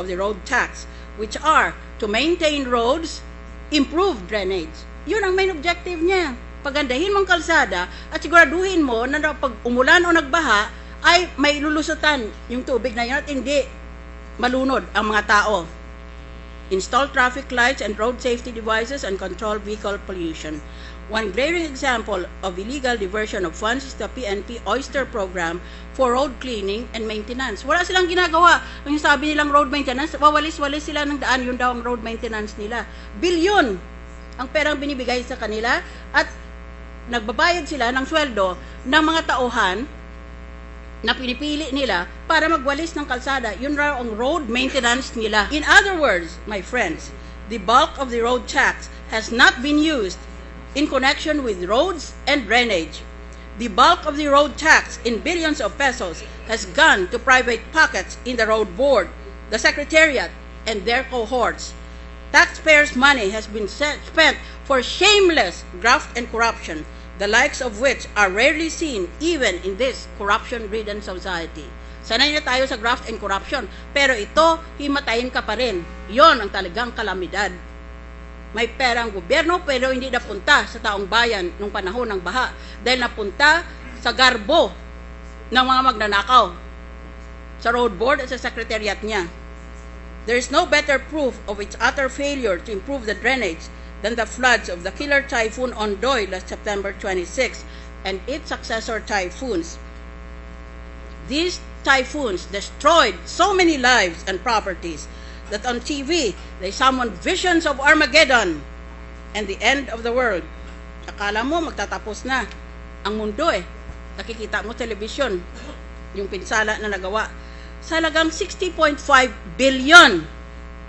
of the road tax, which are to maintain roads, improve drainage. Yun ang main objective niya. Pagandahin mong kalsada at siguraduhin mo na pag umulan o nagbaha ay may lulusutan yung tubig na yun at hindi malunod ang mga tao. Install traffic lights and road safety devices and control vehicle pollution. One glaring example of illegal diversion of funds is the PNP Oyster Program for road cleaning and maintenance. Wala silang ginagawa. Ang sabi nilang road maintenance, wawalis-walis sila ng daan, yun daw ang road maintenance nila. Bilyon ang perang binibigay sa kanila at nagbabayad sila ng sweldo ng mga tauhan na pinipili nila para magwalis ng kalsada. Yun raw ang road maintenance nila. In other words, my friends, the bulk of the road tax has not been used in connection with roads and drainage. The bulk of the road tax in billions of pesos has gone to private pockets in the road board, the secretariat, and their cohorts. Taxpayers' money has been spent for shameless graft and corruption, the likes of which are rarely seen even in this corruption-ridden society. Sanay na tayo sa graft and corruption, pero ito, himatayin ka pa rin. Yon ang talagang kalamidad. May perang gobyerno pero hindi napunta sa taong bayan nung panahon ng baha dahil napunta sa garbo ng mga magnanakaw sa road board at sa secretariat niya. There is no better proof of its utter failure to improve the drainage than the floods of the killer typhoon Ondoy last September 26 and its successor typhoons. These typhoons destroyed so many lives and properties that on TV they summoned visions of Armageddon and the end of the world. Akala mo magtatapos na ang mundo eh. Nakikita mo television, yung pinsala na nagawa. Salagang 60.5 billion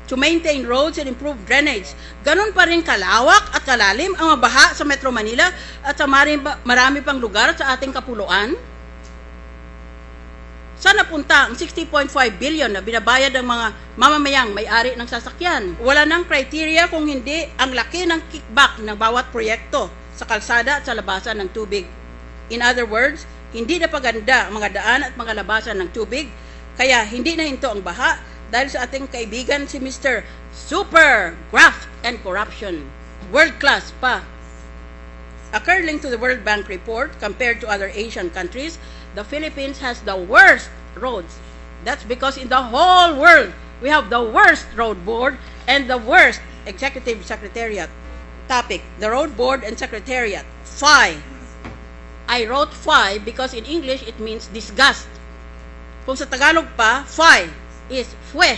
to maintain roads and improve drainage. Ganon pa rin kalawak at kalalim ang mabaha sa Metro Manila at sa marami, pang lugar sa ating kapuluan. Saan napunta ang 60.5 billion na binabayad ng mga mamamayang may-ari ng sasakyan? Wala nang criteria kung hindi ang laki ng kickback ng bawat proyekto sa kalsada at sa labasan ng tubig. In other words, hindi na paganda ang mga daan at mga labasan ng tubig, kaya hindi na hinto ang baha dahil sa ating kaibigan si Mr. Super Graft and Corruption. World class pa. According to the World Bank report, compared to other Asian countries, the Philippines has the worst roads. That's because in the whole world, we have the worst road board and the worst executive secretariat. Topic, the road board and secretariat. FI. I wrote FI because in English it means disgust. Kung sa Tagalog pa, FI is fue